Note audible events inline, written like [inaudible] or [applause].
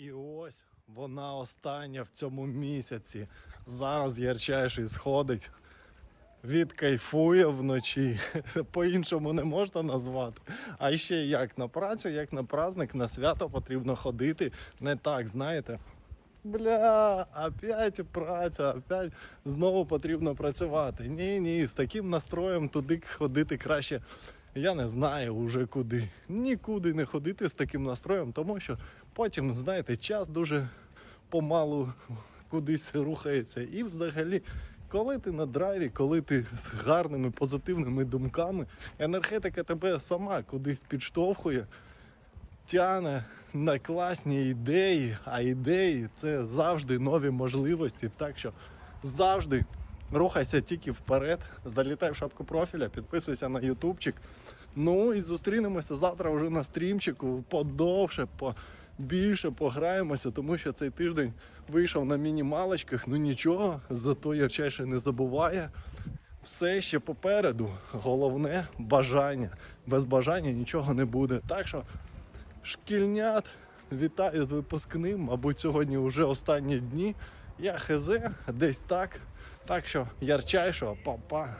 І ось вона остання в цьому місяці. Зараз ярчайший сходить. Відкайфує вночі. [laughs] По-іншому не можна назвати. А ще як на працю, як на праздник, на свято потрібно ходити. Не так, знаєте. Бля, опять праця, опять знову потрібно працювати. Ні, ні, з таким настроєм туди ходити краще. Я не знаю уже куди. Нікуди не ходити з таким настроєм, тому що потім, знаєте, час дуже помалу кудись рухається. І взагалі, коли ти на драйві, коли ти з гарними позитивними думками, енергетика тебе сама кудись підштовхує, тяне на класні ідеї, а ідеї це завжди нові можливості. Так що завжди рухайся тільки вперед, залітай в шапку профіля, підписуйся на ютубчик. Ну і зустрінемося завтра вже на стрімчику подовше, по більше пограємося, тому що цей тиждень вийшов на мінімалочках. Ну нічого, зато ярчайше не забуває. Все ще попереду. Головне бажання. Без бажання нічого не буде. Так що шкільнят, вітаю з випускним. Мабуть, сьогодні вже останні дні. Я хз, десь так. Так що ярчайшого, па-па.